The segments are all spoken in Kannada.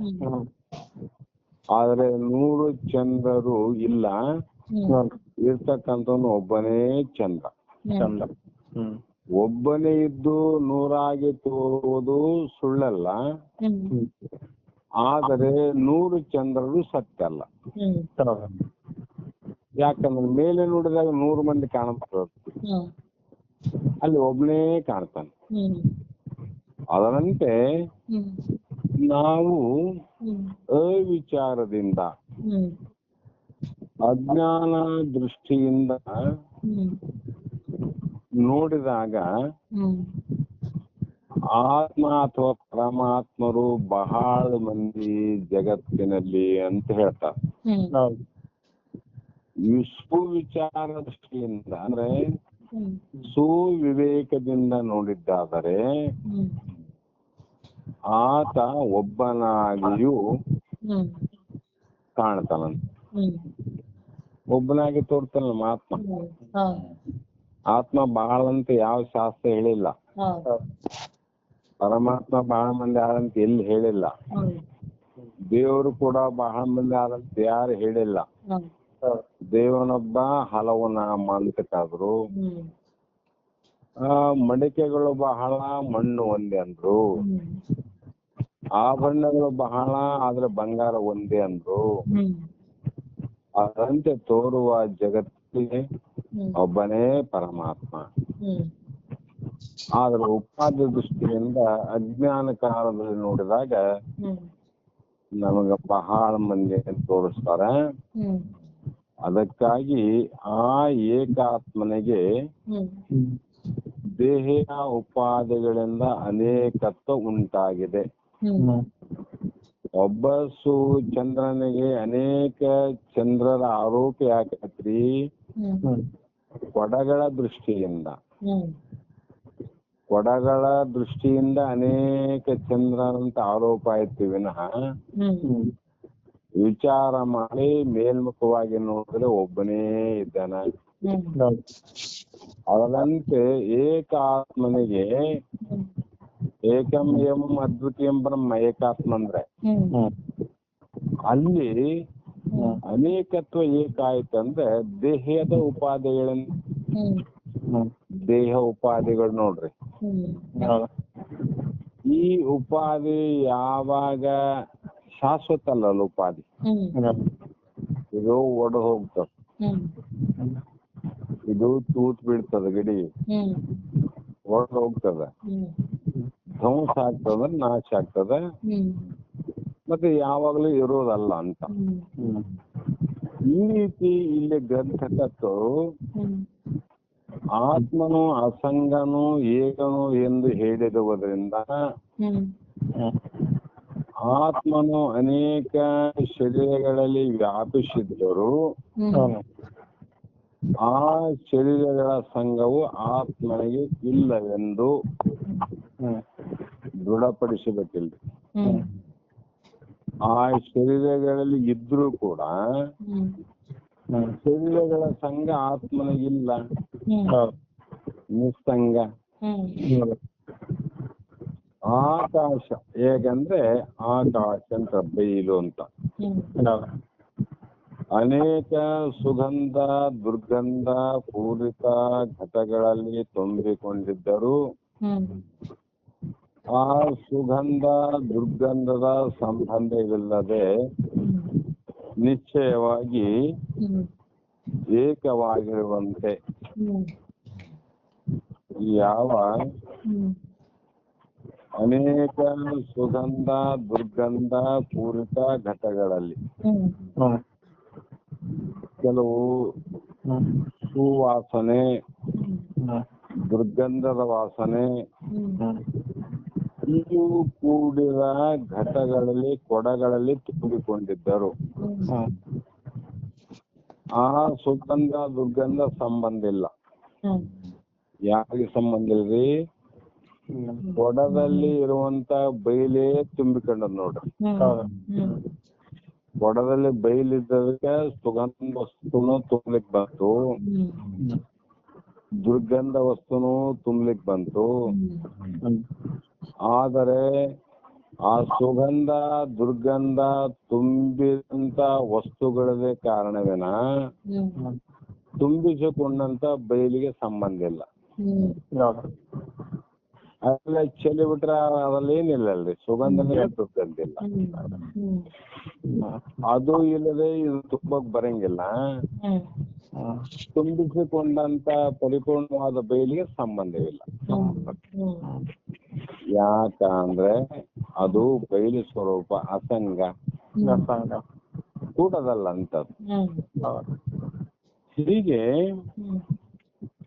ಹ್ಮ್. ಆದ್ರೆ ನೂರು ಚಂದ್ರರು ಇಲ್ಲ. ಇರ್ತಕ್ಕಂಥವನು ಒಬ್ಬನೇ ಚಂದ್ರ ಚಂದ. ಒಬ್ಬನೇ ಇದ್ದು ನೂರಾಗಿ ತೋರುವುದು ಸುಳ್ಳಲ್ಲ. ಆದರೆ ನೂರು ಚಂದ್ರರು ಸತ್ಯ ಅಲ್ಲ. ಯಾಕಂದ್ರೆ ಮೇಲೆ ನೋಡಿದಾಗ ನೂರು ಮಂದಿ ಕಾಣಬಹುದು ಅಲ್ಲಿ ಒಬ್ಬನೇ ಕಾಣ್ತಾನೆ. ಅದರಂತೆ ನಾವು ಅವಿಚಾರದಿಂದ ಅಜ್ಞಾನ ದೃಷ್ಟಿಯಿಂದ ನೋಡಿದಾಗ ಆತ್ಮ ಅಥವಾ ಪರಮಾತ್ಮರು ಬಹಳ ಮಂದಿ ಜಗತ್ತಿನಲ್ಲಿ ಅಂತ ಹೇಳ್ತಾರೆ. ವಿಶ್ವ ವಿಚಾರ ದೃಷ್ಟಿಯಿಂದ ಅಂದ್ರೆ ಸುವಿವೇಕದಿಂದ ನೋಡಿದ್ದಾದರೆ ಆತ ಒಬ್ಬನಾಗಿಯೂ ಕಾಣ್ತಾನಂತ. ಒಬ್ಬನಾಗಿ ತೋರ್ತಾನ ಆತ್ಮ ಆತ್ಮ ಬಹಳ ಅಂತ ಯಾವ ಶಾಸ್ತ್ರ ಹೇಳಿಲ್ಲ. ಪರಮಾತ್ಮ ಬಹಳ ಮಂದಿ ಆದಂತ ಎಲ್ಲಿ ಹೇಳಿಲ್ಲ. ದೇವರು ಕೂಡ ಬಹಳ ಮಂದಿ ಆದಂತ ಯಾರು ಹೇಳಿಲ್ಲ. ದೇವನೊಬ್ಬ ಹಲವು ನಾಮ ಅಂತಕ್ಕಾದ್ರು ಆ ಮಡಿಕೆಗಳು ಬಹಳ ಮಣ್ಣು ಒಂದೇ ಅಂದ್ರು ಆಭರಣಗಳು ಬಹಳ ಆದ್ರೆ ಬಂಗಾರ ಒಂದೇ ಅಂದ್ರು. ಹ್ಮ್. ಅದರಂತೆ ತೋರುವ ಜಗತ್ತಿಗೆ ಹ್ಮ್. ಒಬ್ಬನೇ ಪರಮಾತ್ಮ. ಹ್ಮ್. ಆದ್ರೆ ಉಪಾದ ದೃಷ್ಟಿಯಿಂದ ಅಜ್ಞಾನ ಕಾಲದಲ್ಲಿ ನೋಡಿದಾಗ ಹ್ಮ್. ನಮಗ ಬಹಳ ಮಂದಿ ತೋರಿಸ್ತಾರ? ಹ್ಮ್. ಅದಕ್ಕಾಗಿ ಆ ಏಕಾತ್ಮನಿಗೆ ಹ್ಮ್. ದೇಹ ಉಪಾಧಿಗಳಿಂದ ಅನೇಕತ್ವ ಉಂಟಾಗಿದೆ. ಹ್ಮ್. ಒಬ್ಬ ಸು ಚಂದ್ರನಿಗೆ ಅನೇಕ ಚಂದ್ರರ ಆರೋಪ ಯಾಕತ್ರಿ? ಕೊಡಗಳ ದೃಷ್ಟಿಯಿಂದ. ಕೊಡಗಳ ದೃಷ್ಟಿಯಿಂದ ಅನೇಕ ಚಂದ್ರನಂತ ಆರೋಪ ಆಯ್ತು ವಿನಃ. ವಿಚಾರ ಮಾಡಿ ಮೇಲ್ಮುಖವಾಗಿ ನೋಡಿದ್ರೆ ಒಬ್ಬನೇ ಇದ್ದಾನ. ಅದರಂತೆ ಏಕ ಏಕಾತ್ಮನಿಗೆ ಏಕಂ ಎಂ ಅದ್ವಿತೀಯಂ ಬ್ರಹ್ಮ ಏಕಾತ್ಮ ಅಂದ್ರೆ ಅಲ್ಲಿ ಅನೇಕತ್ವ ಏಕಾಯ್ತಂದ್ರೆ ದೇಹದ ಉಪಾಧಿಗಳನ್ನ ಹ್ಮ್. ದೇಹ ಉಪಾಧಿಗಳು ನೋಡ್ರಿ. ಈ ಉಪಾಧಿ ಯಾವಾಗ ಶಾಶ್ವತ ಅಲ್ಲ ಉಪಾಧಿ? ಇದು ಒಡ ಹೋಗ್ತದ. ಇದು ತೂತ್ ಬೀಳ್ತದ ಗಿಡಿ. ಒಡ ಹೋಗ್ತದ. ಧ್ವಂಸ ಆಗ್ತದ ನಾಶ ಆಗ್ತದ. ಮತ್ತೆ ಯಾವಾಗಲೂ ಇರೋದಲ್ಲ ಅಂತ. ಈ ರೀತಿ ಇಲ್ಲಿ ಗ್ರಂಥಕರ್ತರು ಆತ್ಮನು ಅಸಂಗನು ಏಕನು ಎಂದು ಹೇಳಿರುವುದರಿಂದ ಆತ್ಮನು ಅನೇಕ ಶರೀರಗಳಲ್ಲಿ ವ್ಯಾಪಿಸಿದ್ದರು. ಆ ಶರೀರಗಳ ಸಂಘವು ಆತ್ಮನಿಗೆ ಇಲ್ಲವೆಂದು. ದೃಢಪಡಿಸಬೇಕಿಲ್ಲ ಹ್ಮ್. ಆ ಶರೀರಗಳಲ್ಲಿ ಇದ್ರೂ ಕೂಡ ಶರೀರಗಳ ಸಂಘ ಆತ್ಮನಿಗಿಲ್ಲ ಇಲ್ಲ. ನಿಸ್ಸಂಗ. ಆಕಾಶ ಹೇಗಂದ್ರೆ ಆಕಾಶ ಅಂತ ಬೈಲು ಅಂತ. ಅನೇಕ ಸುಗಂಧ ದುರ್ಗಂಧ ಪೂರಿತ ಘಟಗಳಲ್ಲಿ ತುಂಬಿಕೊಂಡಿದ್ದರು ಆ ಸುಗಂಧ, ದುರ್ಗಂಧದ ಸಂಬಂಧವಿಲ್ಲದೆ ನಿಶ್ಚಯವಾಗಿ ಏಕವಾಗಿರುವಂತೆ. ಯಾವ? ಅನೇಕ ಸುಗಂಧ, ದುರ್ಗಂಧ ಪೂರಿತ ಘಟಗಳಲ್ಲಿ. ಕೆಲವು ಸುವಾಸನೆ, ದುರ್ಗಂಧದ ವಾಸನೆ ಇವು ಕೂಡಿದ ಘಟಗಳಲ್ಲಿ ಕೊಡಗಳಲ್ಲಿ ತುಂಬಿಕೊಂಡಿದ್ದರು. ಹ್ಮ್ ಆ ಸುಗಂಧ ದುರ್ಗಂಧ ಸಂಬಂಧ ಇಲ್ಲ. ಹ್ಮ್ ಯಾರಿಗೆ ಸಂಬಂಧ ಇಲ್ರಿ? ಕೊಡದಲ್ಲಿ ಇರುವಂತ ಬೈಲೇ ತುಂಬಿಕೊಂಡದ್ ನೋಡ್ರಿ. ಹ್ಮ್. ಕೊಡದಲ್ಲಿ ಬೈಲಿದ್ದಕ್ಕೆ ಸುಗಂಧ ವಸ್ತುನು ತುಂಬಲಿಕ್ ಬಂತು. ಹ್ಮ್. ದುರ್ಗಂಧ ವಸ್ತುನು ತುಂಬ್ಲಿಕ್ ಬಂತು. ಆದರೆ ಆ ಸುಗಂಧ ದುರ್ಗಂಧ ತುಂಬಿದಂತ ವಸ್ತುಗಳದೇ ಕಾರಣವೇನ? ತುಂಬಿಸಿಕೊಂಡಂತ ಬಯಲಿಗೆ ಸಂಬಂಧ ಇಲ್ಲ. ಅದೆಲ್ಲ ಚೆಲ್ಲಿ ಬಿಟ್ರೆ ಅದ್ರಲ್ಲಿ ಏನಿಲ್ಲ ಅಲ್ರಿ ಸುಗಂಧನೇ ಹ್ಮ್. ಹ್ಮ್. ಅದು ಇಲ್ಲದೆ ಇದು ತುಂಬಕ್ ಬರಂಗಿಲ್ಲ. ಹ್ಮ್. ತುಂಬಿಸಿಕೊಂಡಂತ ಪರಿಪೂರ್ಣವಾದ ಬಯಲಿಗೆ ಸಂಬಂಧವಿಲ್ಲ. ಹ್ಮ್. ಯಾಕ ಅಂದ್ರೆ ಅದು ಬಯಲು ಸ್ವರೂಪ ಅಸಂಗ. ಅಂತದ್ದು. ಹ್ಮ್. ಹೌದು. ಹೀಗೆ ಹ್ಮ್.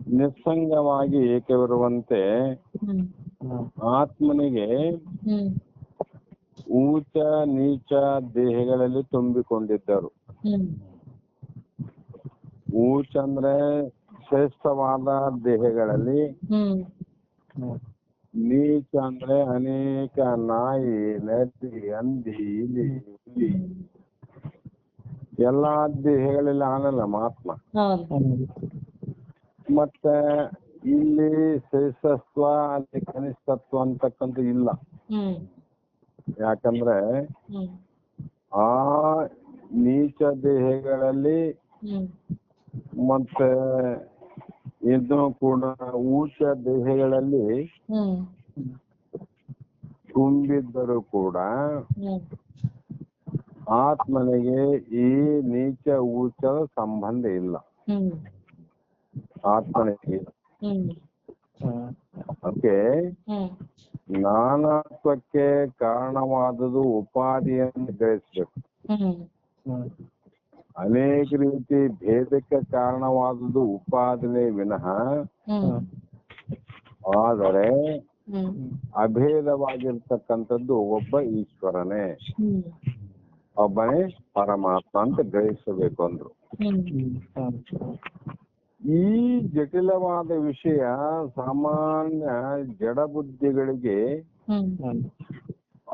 ನಿಸ್ಸಂಗವಾಗಿ ಏಕವಿರುವಂತೆ ಹ್ಮ್. ಆತ್ಮನಿಗೆ ಊಚ ನೀಚ ದೇಹಗಳಲ್ಲಿ ತುಂಬಿಕೊಂಡಿದ್ದರು. ಊಚ ಅಂದ್ರೆ ಶ್ರೇಷ್ಠವಾದ ದೇಹಗಳಲ್ಲಿ ನೀಚ ಅಂದ್ರೆ ಅನೇಕ ನಾಯಿ ನದಿ ಹಂದಿ ಇಲಿ ಹುಲಿ. ಎಲ್ಲಾ ದೇಹಗಳಲ್ಲಿ ಆನಲ್ಲ ಮಹಾತ್ಮ. ಮತ್ತೆ ಇಲ್ಲಿ ಶ್ರೇಷ್ಠತ್ವ ಅಲ್ಲಿ ಕನಿಷ್ಠತ್ವ ಅಂತಕ್ಕಂಥ ಇಲ್ಲ. ಯಾಕಂದ್ರೆ ಆ ನೀಚ ದೇಹಗಳಲ್ಲಿ ಮತ್ತೆ ಇದು ಕೂಡ ಊಚ ದೇಹಗಳಲ್ಲಿ ತುಂಬಿದ್ದರೂ ಕೂಡ ಆತ್ಮನಿಗೆ ಈ ನೀಚ ಊಚ ಸಂಬಂಧ ಇಲ್ಲ. ಆತ್ಮನಿಗೆ ಅದಕ್ಕೆ ನಾನಾತ್ವಕ್ಕೆ ಕಾರಣವಾದುದು ಉಪಾಧಿಯನ್ನು ಗ್ರಹಿಸ್ಬೇಕು ಅನೇಕ ರೀತಿ ಭೇದಕ್ಕೆ ಕಾರಣವಾದುದು ಉಪಾದನೆ ವಿನಃ. ಆದರೆ ಅಭೇದವಾಗಿರ್ತಕ್ಕಂಥದ್ದು ಒಬ್ಬ ಈಶ್ವರನೇ. ಒಬ್ಬನೇ ಪರಮಾತ್ಮ ಅಂತ ಗ್ರಹಿಸಬೇಕು ಅಂದ್ರು. ಈ ಜಟಿಲವಾದ ವಿಷಯ ಸಾಮಾನ್ಯ ಜಡಬುದ್ಧಿಗಳಿಗೆ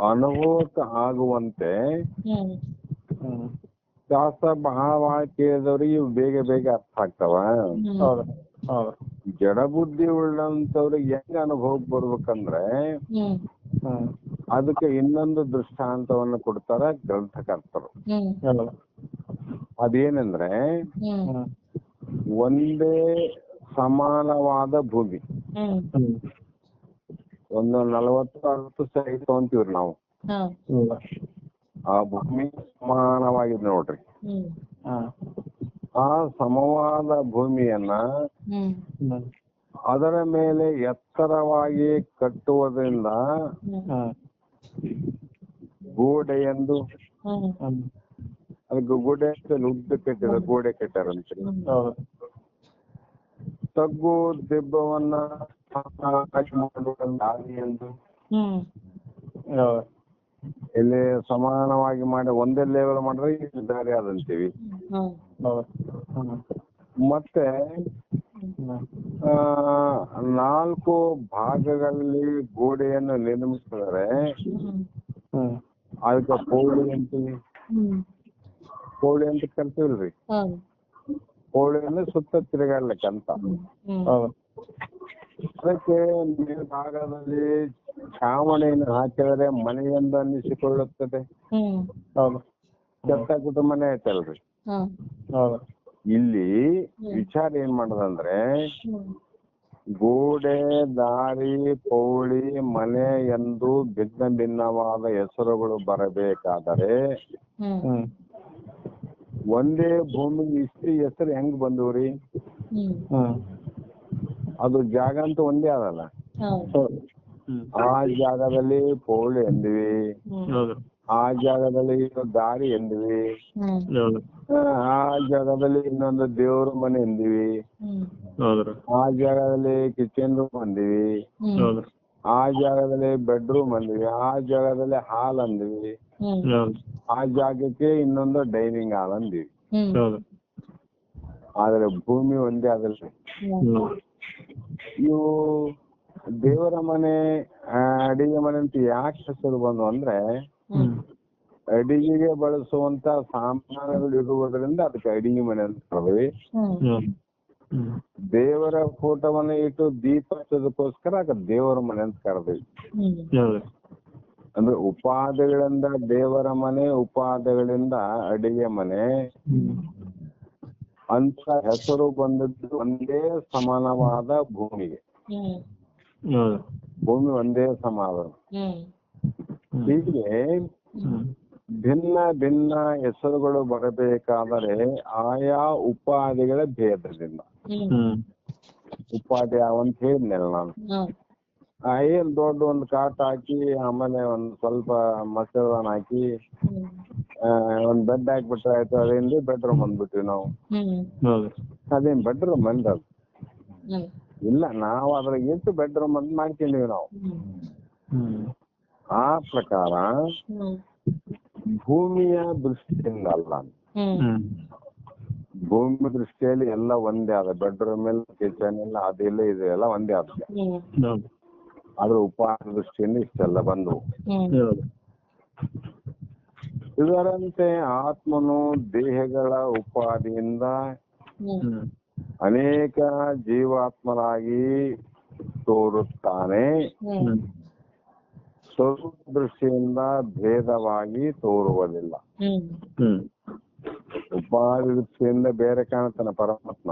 ಅನುಭವಕ್ಕೆ ಆಗುವಂತೆ ಶಾಸ್ತ್ರ ಬಹಳ ಕೇಳಿದವ್ರಿಗೆ ಬೇಗ ಬೇಗ ಅರ್ಥ ಆಗ್ತಾವ? ಹೌದು ಹೌದು. ಜಡ ಬುದ್ಧಿ ಉಳ್ಳಂತವ್ರಿಗೆ ಹೆಂಗ ಅನುಭವ ಬರ್ಬೇಕಂದ್ರೆ ಅದಕ್ಕೆ ಇನ್ನೊಂದು ದೃಷ್ಟಾಂತವನ್ನು ಕೊಡ್ತಾರ ಗ್ರಂಥಕರ್ತರು. ಅದೇನಂದ್ರೆ ಒಂದೇ ಸಮಾನವಾದ ಭೂಮಿ. ಹ್ಮ್. ಒಂದು ನಲವತ್ತು ಅರವತ್ತು ಸೈಟ್ ತಗೊಂತೀವ್ರಿ ನಾವು. ಹ್ಮ್ ಆ ಭೂಮಿ ಸಮಾನವಾಗಿದೆ ನೋಡ್ರಿ. ಹ್ಮ್. ಆ ಸಮವಾದ ಭೂಮಿಯನ್ನ ಹ್ಮ್. ಹ್ಮ್ ಅದರ ಮೇಲೆ ಎತ್ತರವಾಗಿ ಕಟ್ಟುವುದರಿಂದ ಹ್ಮ್. ಗೋಡೆ ಎಂದು ಹ್ಮ್. ಹ್ಮ್. ಅದಕ್ಕೆ ಗೋಡೆ ಅಂತ ಉದ್ದ ಕಟ್ಟಿದ ಗೋಡೆ ಕಟ್ಟಾರಂತೆ ತಗ್ಗು ದಿಬ್ಬವನ್ನ ದಾರಿ ಎಂದು. ಇಲ್ಲಿ ಸಮಾನವಾಗಿ ಮಾಡಿ ಒಂದೇ ಲೆವೆಲ್ ಮಾಡಿದ್ರೆ ಇಲ್ಲಿ ದಾರಿ ಆದಂತೀವಿ. ಹ್ಮ್. ಮತ್ತೆ ಆ, ನಾಲ್ಕು ಭಾಗಗಳಲ್ಲಿ ಗೋಡೆಯನ್ನು ನಿರ್ಮಿಸಿದರೆ ಅದಕ್ಕೆ ಪೌಳಿ ಅಂತೀವಿ. ಪೌಳಿ ಅಂತ ಕರಿತೀವಲ್ರಿ? ಕೋಳಿ ಅಂದ್ರೆ ಸುತ್ತ ತಿರುಗಾಡ್ಲಿಕ್ಕೆ ಅಂತ ಅದಕ್ಕೆ ಅದಕ್ಕೆ ಮೇಲ್ಭಾಗದಲ್ಲಿ ಛಾವಣಿಯನ್ನು ಹಾಕಿದರೆ ಮನೆಯಿಂದ ಅನ್ನಿಸಿಕೊಳ್ಳುತ್ತದೆ. ಹೌದು. ಕೆಟ್ಟ ಕುಟುಂಬನೇ ಐತಲ್ರಿ. ಇಲ್ಲಿ ವಿಚಾರ ಏನ್ ಮಾಡೋದಂದ್ರೆ ಗೋಡೆ ದಾರಿ ಪೌಳಿ ಮನೆ ಎಂದು ಭಿನ್ನ ಭಿನ್ನವಾದ ಹೆಸರುಗಳು ಬರಬೇಕಾದರೆ ಹ್ಮ್. ಒಂದೇ ಭೂಮಿ ಇಷ್ಟು ಹೆಸರು ಹೆಂಗ್ ಬಂದವ್ರಿ? ಅದು ಜಾಗ ಅಂತ ಒಂದೇ ಅದಲ್ಲ. ಹೌದು. ಹೌದು. ಹ್ಮ್. ಆ ಜಾಗದಲ್ಲಿ ಪೋಳು ಎಂದ್ವಿ. ಹೌದು. ಆ ಜಾಗದಲ್ಲಿ ದಾರಿ ಎಂದ್ವಿ. ಹ್ಮ್. ಆ ಜಾಗದಲ್ಲಿ ಇನ್ನೊಂದು ದೇವ್ರ ಮನೆ ಎಂದಿವಿ. ಆ ಜಾಗದಲ್ಲಿ ಕಿಚನ್ ರೂಮ್ ಅಂದಿವಿ. ಹ್ಮ್. ಹೌದು. ಆ ಜಾಗದಲ್ಲಿ ಬೆಡ್ರೂಮ್ ಅಂದಿವಿ. ಆ ಜಾಗದಲ್ಲಿ ಹಾಲ್ ಅಂದಿವಿ. ಆ ಜಾಗಕ್ಕೆ ಇನ್ನೊಂದು ಡೈನಿಂಗ್ ಹಾಲ್ ಅಂದಿವಿ. ಆದ್ರೆ ಭೂಮಿ ಒಂದೇ ಅದಲ್ರಿ ಇವು ದೇವರ ಮನೆ ಆ, ಅಡಿಗೆ ಮನೆ ಅಂತ ಯಾಕೆ ಹೆಸರು ಬಂದು ಅಂದ್ರೆ ಅಡಿಗೆಗೆ ಬಳಸುವಂತ ಸಾಮಾನುಗಳು ಇರುವುದರಿಂದ ಅದಕ್ಕೆ ಅಡಿಗೆ ಮನೆ ಅಂತ ಕರೆದ್ವಿ. ಹೌದು ದೇವರ ಫೋಟೋವನ್ನ ಇಟ್ಟು ದೀಪ ಹಚ್ಚೋದಕ್ಕೋಸ್ಕರ ಅದಕ್ಕೆ ದೇವರ ಮನೆ ಅಂತ ಕರೆದ್ವಿ. ಹೌದು. ಅಂದ್ರೆ ಉಪಾದಿಗಳಿಂದ ದೇವರ ಮನೆ ಉಪಾದಿಗಳಿಂದ ಅಡಿಗೆ ಮನೆ. ಅಂತ ಹೆಸರು ಬಂದದ್ದು ಒಂದೇ ಸಮಾನವಾದ ಭೂಮಿಗೆ ಭೂಮಿ ಒಂದೇ ಸಮಾನ. ಹೀಗೆ ಭಿನ್ನ ಭಿನ್ನ ಹೆಸರುಗಳು ಬರಬೇಕಾದರೆ ಆಯಾ ಉಪಾದಿಗಳ ಭೇದದಿಂದ. ಉಪಾಧ್ಯ ಅಂತ ಅವಂತ ಹೇಳಿದ್ನಲ್ಲ ನಾನು. ಹೌದು ಆ ಏನ್ ದೊಡ್ಡ ಒಂದು ಕಾಟ್ ಹಾಕಿ ಆಮೇಲೆ ಒಂದ್ ಸ್ವಲ್ಪ ಮಸಾಲಾನ ಹಾಕಿ ಹ್ಮ್ ಆ, ಒಂದ್ ಬೆಡ್ ಹಾಕ್ಬಿಟ್ರೆ ಆಯ್ತು ಅದರಿಂದ ಬೆಡ್ರೂಮ್ ಅಂದ್ಬಿಟ್ವಿ ನಾವು. ಹ್ಮ್. ಹೌದು. ಅದೇನ್ ಬೆಡ್ರೂಮ್ ಅಂದ ಅದು. ಹ್ಮ್. ಇಲ್ಲ ನಾವು ಅದ್ರಾಗ ಇಟ್ಟು ಬೆಡ್ರೂಮ್ ಅಂತ ಮಾಡ್ಕೊಂಡಿವಿ ನಾವು. ಹ್ಮ್. ಆ ಪ್ರಕಾರ ಹ್ಮ್. ಭೂಮಿಯ ದೃಷ್ಟಿಯಿಂದ ಅಲ್ಲ. ಹ್ಮ್. ಹ್ಮ್ ಭೂಮಿ ದೃಷ್ಟಿಯಲ್ಲಿ ಎಲ್ಲ ಒಂದೇ ಆದ. ಬೆಡ್ರೂಮ್ ಎಲ್ಲ ಕಿಚನ್ ಎಲ್ಲ ಅದೆಲ್ಲ ಇದೆ ಎಲ್ಲ ಒಂದೇ ಆದ. ಹ್ಮ್. ಹೌದು. ಆದ್ರೆ ಉಪಹಾರ ದೃಷ್ಟಿಯಿಂದ ಇಷ್ಟೆಲ್ಲ ಬಂದವು ಹೌದು. ಇದರಂತೆ ಆತ್ಮನು ದೇಹಗಳ ಉಪಾಧಿಯಿಂದ ಅನೇಕ ಜೀವಾತ್ಮರಾಗಿ ತೋರುತ್ತಾನೆ. ಸ್ವರೂಪ ದೃಷ್ಟಿಯಿಂದ ಭೇದವಾಗಿ ತೋರುವುದಿಲ್ಲ. ಉಪಾಧಿ ದೃಷ್ಟಿಯಿಂದ ಬೇರೆ ಕಾಣ್ತಾನೆ ಪರಮಾತ್ಮ.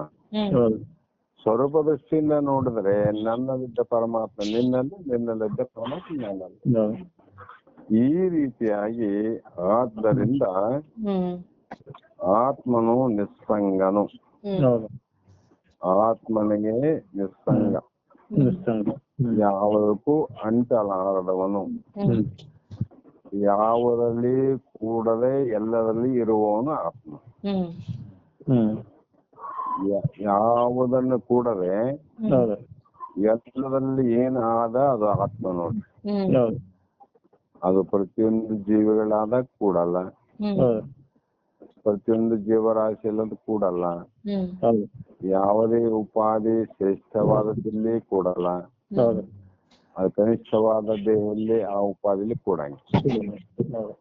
ಸ್ವರೂಪ ದೃಷ್ಟಿಯಿಂದ ನೋಡಿದ್ರೆ ನನ್ನಲ್ಲಿದ್ದ ಪರಮಾತ್ಮ ನಿನ್ನಲ್ಲಿ ನಿನ್ನಲ್ಲಿದ್ದ ಪರಮಾತ್ಮ ನನ್ನಲ್ಲಿ ಈ ರೀತಿಯಾಗಿ ಆದ್ದರಿಂದ ಆತ್ಮನು ನಿಸ್ಸಂಗನು. ಆತ್ಮನಿಗೆ ನಿಸ್ಸಂಗ. ಯಾವುದಕ್ಕೂ ಅಂಟಲಾರದವನು. ಯಾವುದರಲ್ಲಿ ಕೂಡದೆ ಎಲ್ಲದಲ್ಲಿ ಇರುವವನು ಆತ್ಮ. ಯಾವುದನ್ನು ಕೂಡದೆ ಹೌದು. ಎಲ್ಲದಲ್ಲಿ ಏನ್ ಆದ ಅದು ಆತ್ಮ ನೋಡ್ರಿ ಹ್ಮ್. ಹೌದು. ಅದು ಪ್ರತಿಯೊಂದು ಜೀವಿಗಳಾದ ಕೂಡಲ್ಲ. ಹ್ಮ್. ಹೌದು. ಪ್ರತಿಯೊಂದು ಜೀವರಾಶಿಯಲ್ಲದು ಕೂಡಲ್ಲ. ಹ್ಮ್. ಹೌದು. ಯಾವುದೇ ಉಪಾಧಿ ಶ್ರೇಷ್ಠವಾದದಲ್ಲಿ ಕೂಡಲ್ಲ. ಹೌದು. ಅದು ಕನಿಷ್ಠವಾದ ದೇಹದಲ್ಲಿ ಆ ಉಪಾಧಿಲಿ ಕೂಡಂಗಿಲ್ಲ ಹೌದು.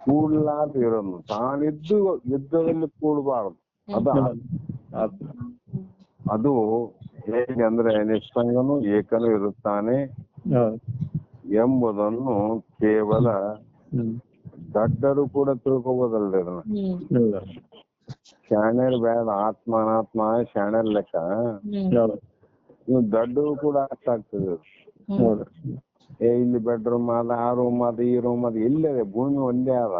ಕೂಡ್ಲಾರ್ದು ಇರೋನು ತಾನಿದ್ದು ಯುದ್ಧದಲ್ಲಿ ಕೂಡಬಾರದು. ಅದು ಆತ್ಮ ಅದು ಹೇಗೆ ಅಂದ್ರೆ ನಿಸ್ಸಂಗನು ಏಕನು ಇರುತ್ತಾನೆ ಎಂಬುದನ್ನು ಕೇವಲ ದಡ್ಡರು ಕೂಡ ತಿಳ್ಕೊಬೋದಲ್ರಿ ಅದನ್ನ. ಹ್ಮ್ ಹೌದು ಶಾಣ್ಯರ್ ಬೇಡ ಆತ್ಮ ಅನಾತ್ಮ ಶಾಣ್ಯರ್ ಲೆಕ್ಕ ದಡ್ಡರು ಕೂಡ ಅರ್ಥ ಆಗ್ತದೆ ಏ ಇಲ್ಲಿ ಬೆಡ್ರೂಮ್ ಅದ ಆ ರೂಮ್ ಅದ ಈ ರೂಮ್ ಅದ ಇಲ್ಲದೆ ಭೂಮಿ ಒಂದೇ ಅದ.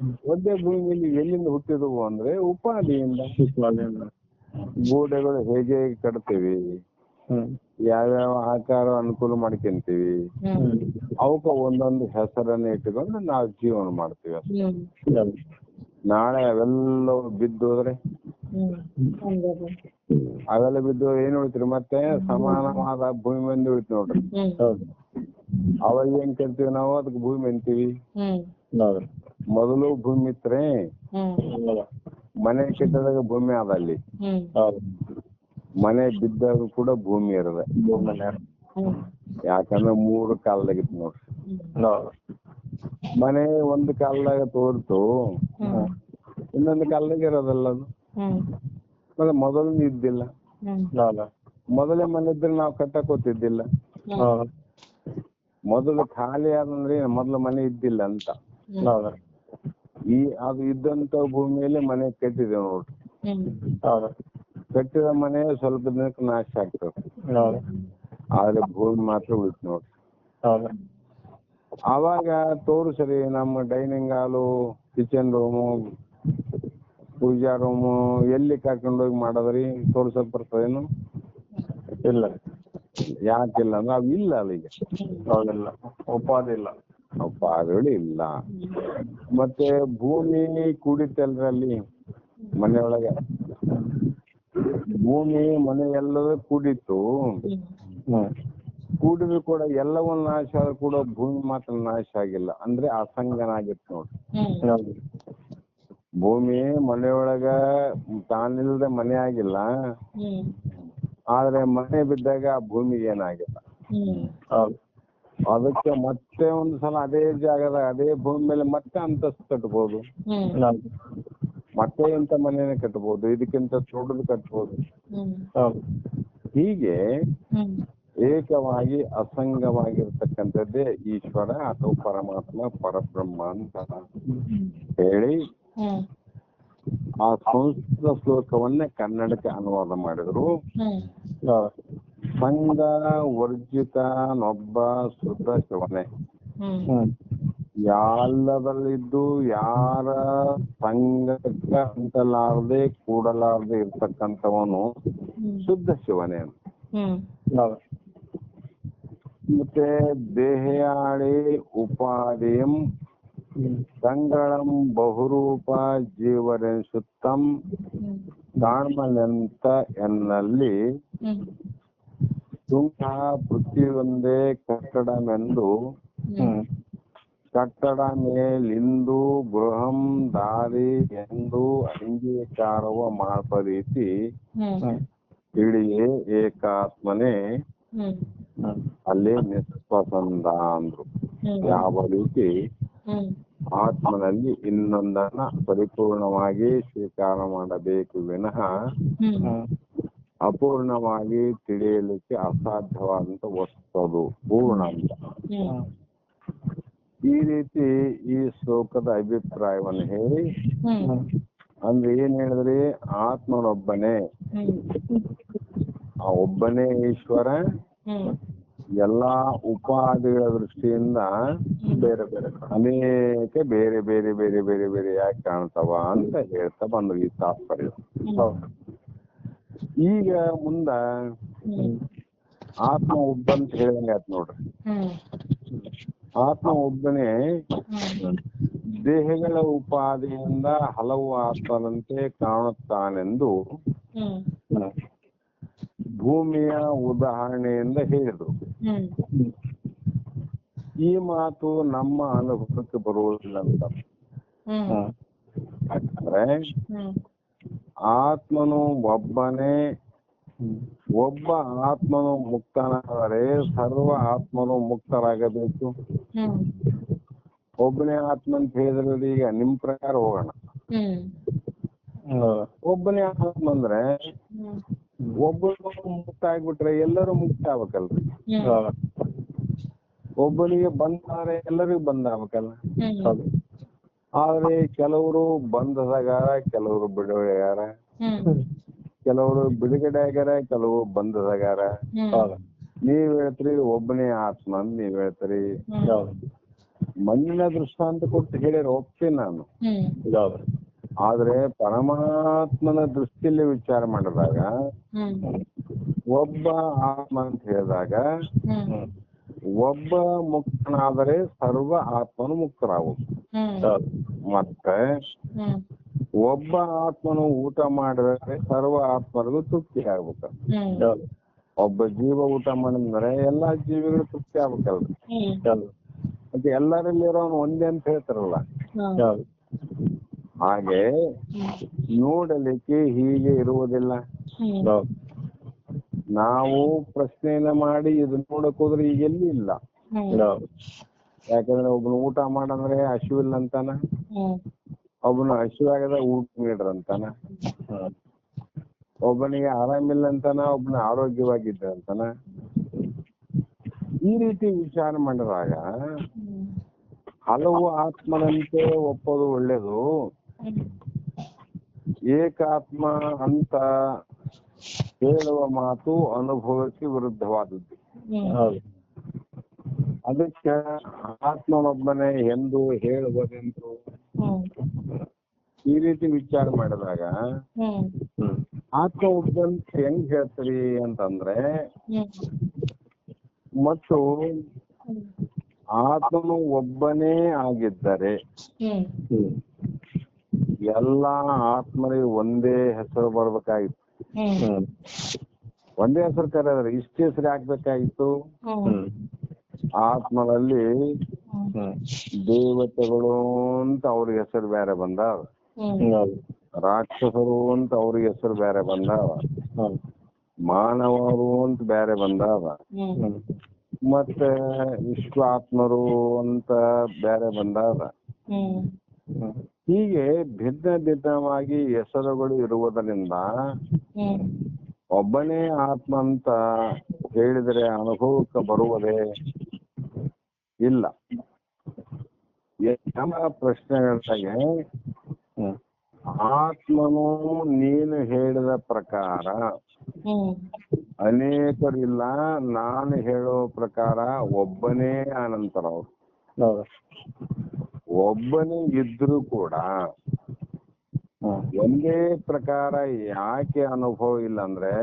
ಹೌದು ಒಂದೇ ಭೂಮಿಯಲ್ಲಿ ಎಲ್ಲಿಂದ ಹುಟ್ಟಿದವು ಅಂದ್ರೆ ಉಪಾದಿಯಿಂದ. ಉಪಾದಿಯಿಂದ. ಗೋಡೆಗಳು ಹೇಗೆ ಕಟ್ತೀವಿ? ಹ್ಮ್. ಯಾವ್ಯಾವ ಆಕಾರ ಅನುಕೂಲ ಮಾಡ್ಕೊಂತೀವಿ? ಅವಕ್ಕ ಒಂದೊಂದು ಹೆಸರನ್ನ ಇಟ್ಟುಕೊಂಡು ನಾವು ಜೀವನ ಮಾಡ್ತೀವಿ ಅಷ್ಟೇ. ನಾಳೆ ಅವೆಲ್ಲ ಬಿದ್ದು ಹೋದ್ರೆ? ಹ್ಮ್. ಹಂಗದ ಅವೆಲ್ಲ ಬಿದ್ದು ಏನ್ ಉಳಿತ್ರಿ ಮತ್ತೆ? ಸಮಾನವಾದ ಭೂಮಿ ಮಂದಿ ಉಳಿತು ನೋಡ್ರಿ. ಹೌದು. ಅವಾಗ ಏನ್ ಕೇಳ್ತೀವಿ ನಾವು? ಅದಕ್ಕೆ ಭೂಮಿ ಅಂತೀವಿ. ಮೊದಲು ಭೂಮಿ ಇತ್ರಿ ಮನೆ ಕೆಟ್ಟದಾಗ ಭೂಮಿ ಅದ ಅಲ್ಲಿ. ಮನೆ ಬಿದ್ದಾಗ ಕೂಡ ಭೂಮಿ ಇರದ. ಯಾಕಂದ್ರೆ ಮೂರು ಕಾಲದಾಗಿತ್ತು ನೋಡ್ರಿ. ಹೌದು. ಮನೆ ಒಂದು ಕಾಲದಾಗ ತೋರ್ತು. ಇನ್ನೊಂದು ಕಾಲದಾಗ ಇರೋದಲ್ಲ ಅದು. ಮತ್ತೆ ಮೊದಲು ಇದ್ದಿಲ್ಲ. ಮೊದಲೇ ಮನೆ ಇದ್ರೆ ನಾವು ಕಟ್ಟಕೋತಿದ್ದಿಲ್ಲ ಮೊದಲ ಮೊದಲು ಖಾಲಿ ಆದಂದ್ರೆ ಮೊದಲು ಮನೆ ಇದ್ದಿಲ್ಲ ಅಂತ. ಈ ಅದು ಇದ್ದಂತ ಭೂಮಿಯಲ್ಲಿ ಮನೆ ಕಟ್ಟಿದೆ ನೋಡ್ರಿ ಹ್ಮ್. ಹೌದು. ಕಟ್ಟಿದ ಮನೆ ಸ್ವಲ್ಪ ದಿನಕ್ಕೆ ನಾಶ ಆಗ್ತದೆ. ಹೌದು. ಆದ್ರೆ ಭೂಮಿ ಮಾತ್ರ ಉಳಿತು ನೋಡ್ರಿ ಹೌದು. ಆವಾಗ ತೋರಿಸ್ರಿ ನಮ್ಮ ಡೈನಿಂಗ್ ಹಾಲು ಕಿಚನ್ ರೂಮು ಪೂಜಾ ರೂಮು ಎಲ್ಲಿ ಕರ್ಕೊಂಡ್ ಹೋಗಿ ಮಾಡೋದ್ರಿ? ತೋರ್ಸಕ್ ಬರ್ತದೇನು ಇಲ್ಲ. ಯಾಕಿಲ್ಲ? ಅಂದ್ರೆ ಅವು ಇಲ್ಲ ಅಲ್ಲಿಗೆ ಹೌದಿಲ್ಲ. ಉಪಾಧಿ ಇಲ್ಲ. ಪಾದಗಳು ಇಲ್ಲ. ಮತ್ತೆ ಭೂಮಿ ಕೂಡಿತಲ್ರಲ್ಲಿ ಅಲ್ಲಿ ಮನೆಯೊಳಗೆ. ಭೂಮಿ ಮನೆ ಎಲ್ಲದೂ ಕೂಡಿತ್ತು. ಕೂಡಿದ್ರು ಕೂಡ ಎಲ್ಲವೂ ನಾಶ ಆದ್ರೂ ಕೂಡ ಭೂಮಿ ಮಾತ್ರ ನಾಶ ಆಗಿಲ್ಲ. ಅಂದ್ರೆ ಅಸಂಗನಾಗಿತ್ತು ನೋಡ್ರಿ ಭೂಮಿ ಮನೆಯೊಳಗ ತಾನಿಲ್ಲದೆ ಮನೆ ಆಗಿಲ್ಲ. ಆದ್ರೆ ಮನೆ ಬಿದ್ದಾಗ ಆ ಭೂಮಿಗೆ ಏನಾಗಿಲ್ಲ ಹೌದು. ಅದಕ್ಕೆ ಮತ್ತೆ ಒಂದು ಸಲ ಅದೇ ಜಾಗದಾಗ ಅದೇ ಭೂಮಿ ಮೇಲೆ ಮತ್ತೆ ಅಂತಸ್ತು ಕಟ್ಬೋದು. ಹ್ಮ್. ಹೌದು ಮತ್ತೆ ಇಂತ ಮನೆನೇ ಕಟ್ಬೋದು ಇದಕ್ಕಿಂತ ದೊಡ್ಡದು ಕಟ್ಬೋದು. ಹ್ಮ್. ಹೌದು. ಹೀಗೆ ಹ್ಮ್. ಏಕವಾಗಿ ಅಸಂಗವಾಗಿರ್ತಕ್ಕಂಥದ್ದೇ ಈಶ್ವರ ಅಥವಾ ಪರಮಾತ್ಮ ಪರಬ್ರಹ್ಮ ಅಂತ ಹೇಳಿ ಹ್ಮ್. ಆ ಸಂಸ್ಕೃತ ಶ್ಲೋಕವನ್ನೇ ಕನ್ನಡಕ್ಕೆ ಅನುವಾದ ಮಾಡಿದ್ರು. ಹ್ಮ್. ಹೌದು. ಸಂಘ ವರ್ಜಿತನೊಬ್ಬ ಶುದ್ಧ ಶಿವನೇ. ಎಲ್ಲದರಲ್ಲಿದ್ದು ಯಾರ ಸಂಘಕ್ಕ ಅಂತಲಾರದೆ ಕೂಡಲಾರದೆ ಇರ್ತಕ್ಕಂಥವನು ಶುದ್ಧ ಶಿವನೇ ಮತ್ತೆ ದೇಹಾಳಿ ಉಪಾಧಿಯಂ ಸಂಗಳಂ ಬಹುರೂಪ ಜೀವನ ಸುತ್ತಂ ಹ್ಮ್. ಕಾಣ್ಮನೆಂತ ಎನ್ನಲ್ಲಿ ಬುದ್ಧಿ ಒಂದೇ ಕಟ್ಟಡ ಮೆಂದು ಕಟ್ಟಡ ಮೇಲಿಂದು ಗೃಹಂ ದಾರಿ ಎಂದು ಅಂಗೀಕಾರವ ಮಾಡುವ ರೀತಿ ಇಳಿಯೇ ಏಕಾತ್ಮನೆ. ಅಲ್ಲಿ ನಿಸ್ಪಸಂದ ಅಂದ್ರು. ಯಾವ ರೀತಿ? ಆತ್ಮನಲ್ಲಿ ಇನ್ನೊಂದನ್ನ ಪರಿಪೂರ್ಣವಾಗಿ ಸ್ವೀಕಾರ ಮಾಡಬೇಕು ವಿನಃ. ಅಪೂರ್ಣವಾಗಿ ತಿಳಿಯಲಿಕ್ಕೆ ಅಸಾಧ್ಯವಾದಂತ ವಸ್ತು ಪೂರ್ಣ ಅಂತ. ಈ ರೀತಿ ಈ ಶ್ಲೋಕದ ಅಭಿಪ್ರಾಯವನ್ನು ಹೇಳಿ ಅಂದ್ರೆ ಏನ್ ಹೇಳಿದ್ರಿ? ಆತ್ಮನೊಬ್ಬನೇ. ಆ ಒಬ್ಬನೇ ಈಶ್ವರ ಎಲ್ಲಾ ಉಪಾಧಿಗಳ ದೃಷ್ಟಿಯಿಂದ ಬೇರೆ ಬೇರೆ ಅನೇಕ ಬೇರೆ ಬೇರೆ ಬೇರೆ ಬೇರೆ ಬೇರೆ ಯಾಕೆ ಕಾಣ್ತಾವ ಅಂತ ಹೇಳ್ತಾ ಬಂದ್ರು ಈ ತಾತ್ಪರ್ಯ. ಈಗ ಮುಂದ ಆತ್ಮ ಆತ್ಮ ಒಬ್ಬಂತ ಹೇಳಿದಂಗೆ ಆಯ್ತು ನೋಡ್ರಿ. ಆತ್ಮ ಒಬ್ಬನೇ ದೇಹಗಳ ಉಪಾಧಿಯಿಂದ ಹಲವು ಆತ್ಮನಂತೆ ಕಾಣುತ್ತಾನೆಂದು ಭೂಮಿಯ ಉದಾಹರಣೆಯಿಂದ ಹೇಳಿದ್ರು. ಈ ಮಾತು ನಮ್ಮ ಅನುಭವಕ್ಕೆ ಬರುವುದಿಲ್ಲ ಅಂತ. ಯಾಕಂದ್ರೆ ಆತ್ಮನು ಒಬ್ಬನೇ ಒಬ್ಬ ಆತ್ಮನು ಮುಕ್ತನಾದರೆ ಸರ್ವ ಆತ್ಮನು ಮುಕ್ತರಾಗಬೇಕು. ಒಬ್ಬನೇ ಆತ್ಮ ಅಂತ ಹೇಳಿದ್ರೆ ಈಗ ನಿಮ್ ಪ್ರಕಾರ ಹೋಗೋಣ. ಒಬ್ಬನೇ ಆತ್ಮ ಅಂದ್ರೆ ಒಬ್ಬನು ಮುಕ್ತ ಆಗ್ಬಿಟ್ರೆ ಎಲ್ಲರೂ ಮುಕ್ತ ಆಗ್ಬೇಕಲ್ರಿ. ಒಬ್ಬನಿಗೆ ಬಂದಾರೆ ಎಲ್ಲರಿಗೂ ಬಂದ್ ಆಗ್ಬೇಕಲ್ಲ ಹೌದು. ಆದ್ರೆ ಕೆಲವರು ಬಂಧದಾಗಾರ ಕೆಲವರು ಬಿಡುಗಡೆಗಾರ ಹ್ಮ್. ಕೆಲವರು ಬಿಡುಗಡೆ ಆಗ್ಯಾರ ಕೆಲವರು ಬಂಧದಾಗಾರ ನೀವ್ ಹೇಳ್ತೀರಿ ಒಬ್ಬನೇ ಆತ್ಮ ಅಂತ ನೀವ್ ಹೇಳ್ತೀರಿ. ಹೌದು. ಮಣ್ಣಿನ ದೃಷ್ಟಾಂತ ಕೊಟ್ಟು ಹೇಳಿರ ಒಪ್ತೀನಿ ನಾನು. ಹ್ಮ್. ಹೌದು. ಆದ್ರೆ ಪರಮಾತ್ಮನ ದೃಷ್ಟಿಯಲ್ಲಿ ವಿಚಾರ ಮಾಡಿದಾಗ ಹ್ಮ್. ಒಬ್ಬ ಆತ್ಮ ಅಂತ ಹೇಳಿದಾಗ ಒಬ್ಬ ಮುಕ್ತನಾದರೆ ಸರ್ವ ಆತ್ಮನು ಮುಕ್ತರಾಗುವುದು. ಹೌದು ಮತ್ತೆ ಒಬ್ಬ ಆತ್ಮನು ಊಟ ಮಾಡಿದ್ರೆ ಸರ್ವ ಆತ್ಮರಿಗೂ ತೃಪ್ತಿ ಆಗ್ಬೇಕು. ಒಬ್ಬ ಜೀವ ಊಟ ಮಾಡಿದ್ರೆ ಎಲ್ಲಾ ಜೀವಿಗಳು ತೃಪ್ತಿ ಆಗ್ಬೇಕಲ್ರಿ. ಮತ್ತೆ ಎಲ್ಲರಲ್ಲಿ ಇರೋನು ಒಂದೇ ಅಂತ ಹೇಳ್ತಾರಲ್ಲ. ಹಾಗೆ ನೋಡಲಿಕ್ಕೆ ಹೀಗೆ ಇರುವುದಿಲ್ಲ. ನಾವು ಪ್ರಶ್ನೆಯನ್ನ ಮಾಡಿ ಇದು ನೋಡಕ್ ಹೋದ್ರೆ ಈಗ ಎಲ್ಲಿ ಇಲ್ಲ. ಯಾಕಂದ್ರೆ ಒಬ್ನು ಊಟ ಮಾಡಂದ್ರೆ ಹಸಿವಿಲ್ಲ ಅಂತಾನ ಹ್ಮ್. ಒಬ್ಬನು ಹಸಿವಾಗದ ಊಟ ನೀಡ್ರಿ ಅಂತಾನ. ಹ್ಮ್ ಒಬ್ಬನಿಗೆ ಆರಾಮಿಲ್ಲ ಅಂತಾನ ಒಬ್ಬನ ಆರೋಗ್ಯವಾಗಿದ್ದ ಅಂತಾನ. ಈ ರೀತಿ ವಿಚಾರ ಮಾಡಿದಾಗ ಹಲವು ಆತ್ಮನಂತೆ ಒಪ್ಪೋದು ಒಳ್ಳೇದು. ಏಕಾತ್ಮ ಅಂತ ಹೇಳುವ ಮಾತು ಅನುಭವಕ್ಕೆ ವಿರುದ್ಧವಾದದ್ದು. ಹ್ಮ್. ಹೌದು. ಅದಕ್ಕೆ ಆತ್ಮನೊಬ್ಬನೇ ಎಂದು ಹೇಳುವುದೆಂದು ಈ ರೀತಿ ವಿಚಾರ ಮಾಡಿದಾಗ ಆತ್ಮ ಒಬ್ಬಂತ ಹೆಂಗ್ ಹೇಳ್ತೀರಿ ಅಂತಂದ್ರೆ ಮತ್ತು ಆತ್ಮ ಆತ್ಮನು ಒಬ್ಬನೇ ಆಗಿದ್ದರೆ ಎಲ್ಲಾ ಆತ್ಮರಿಗೆ ಒಂದೇ ಹೆಸರು ಬರ್ಬೇಕಾಗಿತ್ತು. ಒಂದೇ ಹೆಸರು ಕರೆದ್ರೆ ಇಷ್ಟ ಹೆಸರು ಹಾಕ್ಬೇಕಾಗಿತ್ತು. ಆತ್ಮದಲ್ಲಿ ದೇವತೆಗಳು ಅಂತ ಅವ್ರಿಗೆ ಹೆಸರು ಬೇರೆ ಬಂದಾವ. ರಾಕ್ಷಸರು ಅಂತ ಅವ್ರಿಗೆ ಹೆಸರು ಬೇರೆ ಬಂದಾವ. ಮಾನವರು ಅಂತ ಬೇರೆ ಬಂದಾವ. ಮತ್ತೆ ವಿಶ್ವಾತ್ಮರು ಅಂತ ಬೇರೆ ಬಂದಾವ. ಹೀಗೆ ಭಿನ್ನ ಭಿನ್ನವಾಗಿ ಹೆಸರುಗಳು ಇರುವುದರಿಂದ ಒಬ್ಬನೇ ಆತ್ಮ ಅಂತ ಹೇಳಿದರೆ ಅನುಭವಕ್ಕೆ ಬರುವುದೇ ಇಲ್ಲ. ಎಂಬ ಪ್ರಶ್ನೆಗಳಿಗೆ ಆತ್ಮನು ನೀನು ಹೇಳಿದ ಪ್ರಕಾರ ಅನೇಕರಿಲ್ಲ ನಾನು ಹೇಳೋ ಪ್ರಕಾರ ಒಬ್ಬನೇ ಆನಂತರ ಅವ್ರು ಒಬ್ಬನೇ ಇದ್ರು ಕೂಡ ಒಂದೇ ಪ್ರಕಾರ ಯಾಕೆ ಅನುಭವ ಇಲ್ಲ ಅಂದ್ರೆ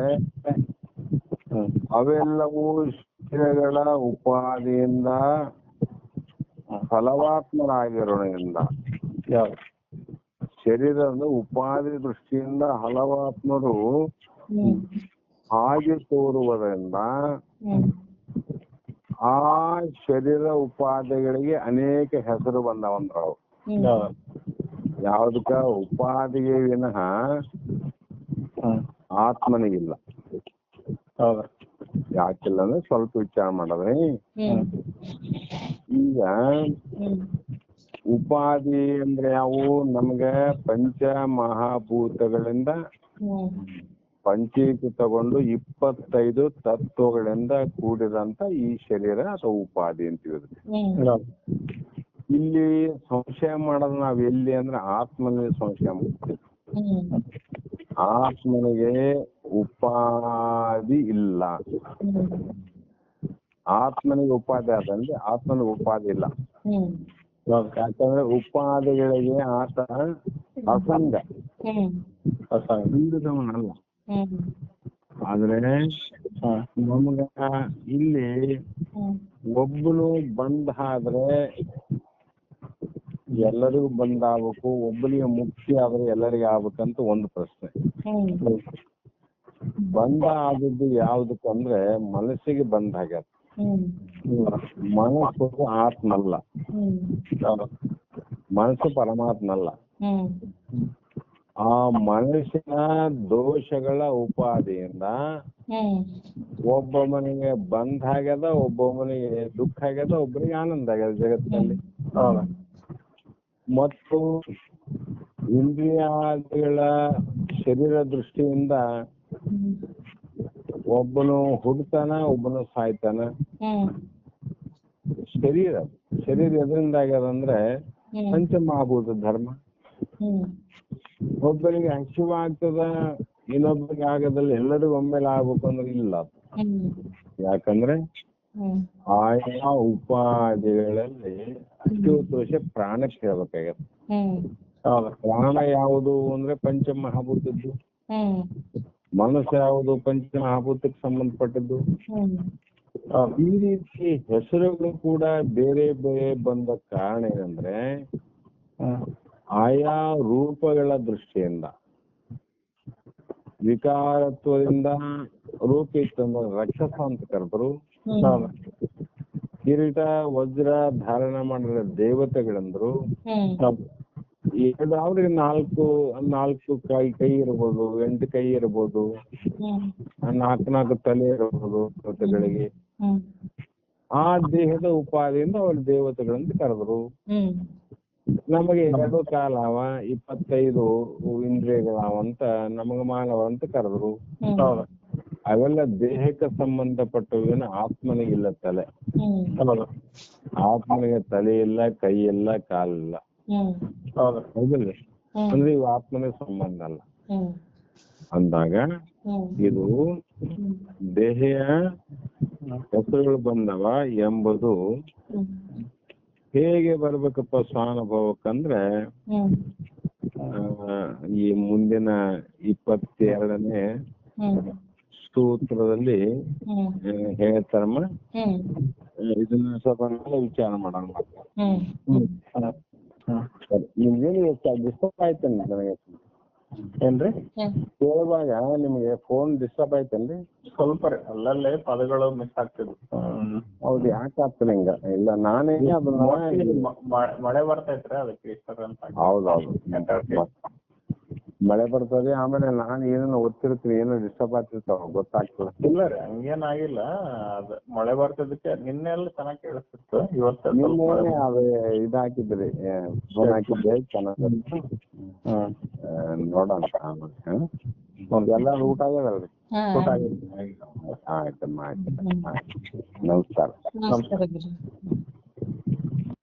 ಅವೆಲ್ಲವೂ ಶಿರಗಳ ಉಪಾದಿಯಿಂದ ಫಲವಾತ್ಮರಾಗಿರೋದ್ರಿಂದ ಶರೀರ ಅಂದ್ರೆ ಉಪಾಧಿ ದೃಷ್ಟಿಯಿಂದ ಹಲವಾತ್ಮರು ಆಗಿ ಹಾಗೆ ತೋರುವುದರಿಂದ ಆ ಶರೀರ ಉಪಾಧಿಗಳಿಗೆ ಅನೇಕ ಹೆಸರು ಬಂದವಂದ್ರ ಅವು ಹ್ಮ್. ಯಾವ್ದು ಯಾವ್ದಕ್ಕ? ಉಪಾಧಿಗೆ ವಿನಃ ಆತ್ಮನಿಗಿಲ್ಲ. ಹೌದು. ಯಾಕಿಲ್ಲ ಅಂದ್ರೆ ಸ್ವಲ್ಪ ವಿಚಾರ ಮಾಡಿದ್ರಿ. ಈಗ ಉಪಾದಿ ಅಂದ್ರೆ ಅವು ನಮ್ಗೆ ಪಂಚ ಮಹಾಭೂತಗಳಿಂದ ಪಂಚೀಕೃತಗೊಂಡು ಇಪ್ಪತ್ತೈದು ತತ್ವಗಳಿಂದ ಕೂಡಿದಂತ ಈ ಶರೀರ ಅಥವಾ ಉಪಾಧಿ ಅಂತೀವಿ. ಇಲ್ಲಿ ಸಂಶಯ ಮಾಡೋದ್ ನಾವ್ ಎಲ್ಲಿ ಅಂದ್ರೆ ಆತ್ಮನಲ್ಲಿ ಸಂಶಯ ಮಾಡ್ತೀವಿ ಆತ್ಮನಿಗೆ ಉಪಾಧಿ ಇಲ್ಲ. ಆತ್ಮನಿಗೆ ಉಪಾದಿ ಆದಂದ್ರೆ ಆತ್ಮನಿಗೆ ಉಪಾಧಿ ಇಲ್ಲ. ಯಾಕಂದ್ರೆ ಉಪಾದಿಗಳಿಗೆ ಆತ ಅಸಂಗ. ಹ್ಮ್. ಅಸಂಗ. ಹಿಂದಿದವನಲ್ಲ. ಹ್ಮ್. ಆದ್ರೆ ನಮ್ಗ ಇಲ್ಲಿ ಒಬ್ಬನು ಬಂದ್ ಆದ್ರೆ ಎಲ್ಲರಿಗೂ ಬಂದ್ ಆಗ್ಬೇಕು ಒಬ್ಬನಿಗೆ ಮುಕ್ತಿ ಆದ್ರೆ ಎಲ್ಲರಿಗೆ ಆಗ್ಬೇಕಂತ ಒಂದು ಪ್ರಶ್ನೆ. ಬಂದ ಆದದ್ದು ಯಾವ್ದಕ್ಕಂದ್ರೆ ಮನಸ್ಸಿಗೆ ಬಂದ್ ಆಗ್ಯದ. ಮನಸ್ಸು ಆತ್ಮ ಅಲ್ಲ ಹ್ಮ್. ಹೌದು ಮನಸ್ಸು ಪರಮಾತ್ಮ ಅಲ್ಲ ಹ್ಮ್. ಆ ಮನಸ್ಸಿನ ದೋಷಗಳ ಉಪಾದಿಯಿಂದ ಒಬ್ಬ ಮನೆಗೆ ಬಂದ್ ಆಗ್ಯದ ಒಬ್ಬೊಬ್ಬನಿಗೆ ದುಃಖ ಆಗ್ಯದ ಒಬ್ಬರಿಗೆ ಆನಂದ ಆಗ್ಯದ ಜಗತ್ತಿನಲ್ಲಿ. ಮತ್ತು ಇಂದ್ರಿಯಾದಿಗಳ ಶರೀರ ದೃಷ್ಟಿಯಿಂದ ಒಬ್ಬನು ಹುಡ್ತಾನ ಒಬ್ಬನು ಸಾಯ್ತಾನ. ಶರೀರ ಶರೀರ ಎದರಿಂದ ಆಗ್ಯದಂದ್ರೆ ಪಂಚಮ ಪಂಚಮಹಾಭೂತ ಧರ್ಮ. ಒಬ್ಬರಿಗೆ ಹಸಿವ ಹಸಿವು ಆಗ್ತದ ಇನ್ನೊಬ್ಬರಿಗೆ ಆಗದಲ್ಲಿ ಎಲ್ಲರಿಗೂ ಒಮ್ಮೆಲೆ ಆಗ್ಬೇಕು ಅಂದ್ರೆ ಇಲ್ಲ. ಯಾಕಂದ್ರೆ ಆಯಾ ಉಪಾಧಿಗಳಲ್ಲಿ ಅಶ್ವತೋಷ ಪ್ರಾಣಕ್ಕೆ ಹೇಳ್ಬೇಕಾಗತ್ತೆ. ಪ್ರಾಣ ಯಾವುದು ಅಂದ್ರೆ ಪಂಚಮಹಾಭೂತದ್ದು ಮನಸ್ಸು ಯಾವುದು ಪಂಚಮಹಾಭೂತಕ್ಕೆ ಸಂಬಂಧಪಟ್ಟದ್ದು? ಈ ರೀತಿ ಹೆಸರುಗಳು ಕೂಡ ಬೇರೆ ಬೇರೆ ಬಂದ ಕಾರಣ ಏನಂದ್ರೆ ಆಯಾ ರೂಪಗಳ ದೃಷ್ಟಿಯಿಂದ ವಿಕಾರತ್ವದಿಂದ ರೂಪ ಇತ್ತಂದ್ರೆ ರಕ್ಷಸ ಅಂತ ಕರೆದ್ರು ಕಿರೀಟ ವಜ್ರ ಧಾರಣ ಮಾಡಿದ ದೇವತೆಗಳಂದ್ರು. ಅವ್ರಿಗೆ ನಾಲ್ಕು ನಾಲ್ಕು ಕೈ ಕೈ ಇರ್ಬೋದು ಎಂಟು ಕೈ ಇರ್ಬೋದು. ನಾಲ್ಕು ನಾಲ್ಕು ತಲೆ ಇರ್ಬೋದು ದೇವತೆಗಳಿಗೆ. ಆ ದೇಹದ ಉಪಾದಿಯಿಂದ ಅವರು ದೇವತೆಗಳಂತ ಕರೆದ್ರು. ನಮಗೆ ಎರಡು ಕಾಲ ಅವ ಇಪ್ಪತ್ತೈದು ಇಂದ್ರಿಯಗಳವ ಅಂತ ನಮಗ ಮಾನವ ಅಂತ ಕರೆದ್ರು ಅವೆಲ್ಲ ದೇಹಕ್ಕೆ ಸಂಬಂಧಪಟ್ಟವೇನು ಆತ್ಮನಿಗೆ ಇಲ್ಲ ತಲೆ. ಆತ್ಮನಿಗೆ ತಲೆ ಇಲ್ಲ ಕೈ ಇಲ್ಲ ಕಾಲಿಲ್ಲ ಹೌದಿಲ್ಲ ಅಂದ್ರೆ ಇವು ಆತ್ಮನಿಗೆ ಸಂಬಂಧ ಅಲ್ಲ. ಅಂದಾಗ ಇದು ದೇಹೆಯ ಹೆಸರುಗಳು ಬಂದವ ಎಂಬುದು ಹೇಗೆ ಬರ್ಬೇಕಪ್ಪ ಸ್ವಾನುಭವಕ್ಕಂದ್ರೆ ಈ ಮುಂದಿನ ಇಪ್ಪತ್ತೆರಡನೇ ಸೂತ್ರದಲ್ಲಿ ಹೇಳ್ತಾರಮ್ಮ. ಇದನ್ನ ಸ್ವಲ್ಪ ನಾಳೆ ವಿಚಾರ ಮಾಡೋಣ ಮತ್ತೆ. ಸರಿ. ನಿಮ್ಗೇನು ಎಷ್ಟು ಆಯ್ತು ನನಗೆ. ಏನ್ರಿ? ಕೇಳುವಾಗ ನಿಮ್ಗೆ ಫೋನ್ ಡಿಸ್ಟರ್ಬ್ ಆಯ್ತೇನ್ರಿ? ಸ್ವಲ್ಪ ರೀ. ಅಲ್ಲಲ್ಲೇ ಪದಗಳು ಮಿಸ್ ಆಗ್ತಿದ್ವು. ಹೌದು ಯಾಕೆ ಆಗ್ತದೆ ಹಿಂಗ? ಇಲ್ಲ ನಾನೇ ಅದನ್ನ ಮಳೆ ಬರ್ತೈತ್ರಿ ಅದಕ್ಕೆ ಹೌದೌದು. ಮಳೆ ಬರ್ತದೆ ಆಮೇಲೆ ನಾನು ಏನೇನೋ ಓದ್ತಿರ್ತೀನಿ ಏನೋ ಡಿಸ್ಟರ್ಬ್ ಆಗ್ತಿರ್ತಾವ ಗೊತ್ತಾಗ್ತದೆ. ಇಲ್ಲ ರೀ ಹಂಗೇನಾಗಿಲ್ಲ ಅದ ಮಳೆ ಬರ್ತದಕ್ಕೆ ನಿನ್ನೆ ಎಲ್ಲ ಚೆನ್ನಾಗಿ ಕೇಳಿಸ್ತಿತ್ತು ಇವತ್ತು ಸ್ವಲ್ಪ ನಿನ್ನೆ ಮಳೆ ಅದು ಇದು ಹಾಕಿದ್ರಿ ಫೋನ್ ಹಾಕಿದ್ದೆ ಚೆನ್ನಾಗಿ ಹ್ಮ್ ನೋಡೋಣ ಆಮೇಲೆ ಹ? ಎಲ್ಲ ಊಟ ಆಗ್ಯದಲ್ರಿ ಹಾ. ಊಟ ಆಗಿರ್ತೀನಿ ಆಯ್ತಮ್ಮ ಆಯ್ತು ಹ್ಮ್. ಆಯ್ತು ನಮಸ್ಕಾರ. ನಮಸ್ಕಾರ ಗುರು.